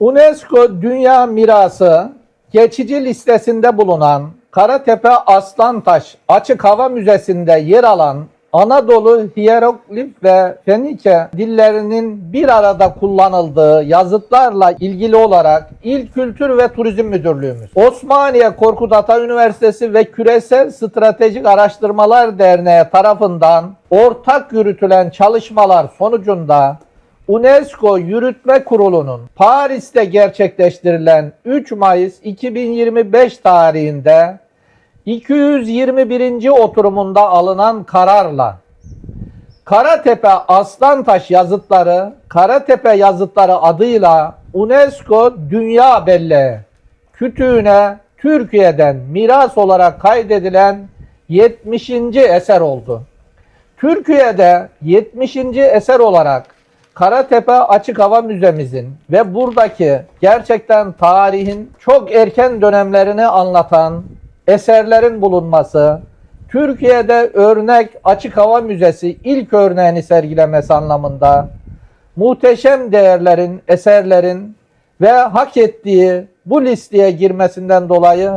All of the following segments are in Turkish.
UNESCO Dünya Mirası geçici listesinde bulunan Karatepe Aslantaş Açık Hava Müzesi'nde yer alan Anadolu hieroglif ve Fenike dillerinin bir arada kullanıldığı yazıtlarla ilgili olarak İl Kültür ve Turizm Müdürlüğümüz, Osmaniye Korkut Ata Üniversitesi ve Küresel Stratejik Araştırmalar Derneği tarafından ortak yürütülen çalışmalar sonucunda UNESCO Yürütme Kurulu'nun Paris'te gerçekleştirilen 3 Mayıs 2025 tarihinde 221. oturumunda alınan kararla Karatepe Aslantaş yazıtları, Karatepe yazıtları adıyla UNESCO Dünya Belleği kütüğüne Türkiye'den miras olarak kaydedilen 70. eser oldu. Türkiye'de 70. eser olarak Karatepe Açık Hava Müzemizin ve buradaki gerçekten tarihin çok erken dönemlerini anlatan eserlerin bulunması, Türkiye'de örnek açık hava müzesi ilk örneğini sergilemesi anlamında muhteşem değerlerin, eserlerin ve hak ettiği bu listeye girmesinden dolayı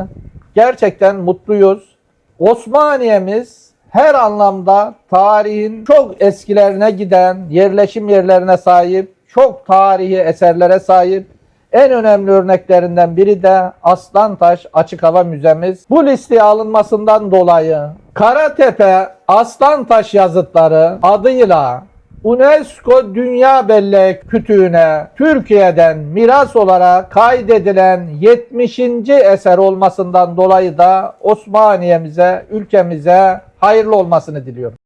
gerçekten mutluyuz. Osmaniye'miz her anlamda tarihin çok eskilerine giden yerleşim yerlerine sahip, çok tarihi eserlere sahip. En önemli örneklerinden biri de Aslantaş Açık Hava Müzemiz. Bu listeye alınmasından dolayı Karatepe Aslantaş yazıtları adıyla UNESCO Dünya Belleği Kütüğü'ne Türkiye'den miras olarak kaydedilen 70. eser olmasından dolayı da Osmaniye'mize, ülkemize hayırlı olmasını diliyorum.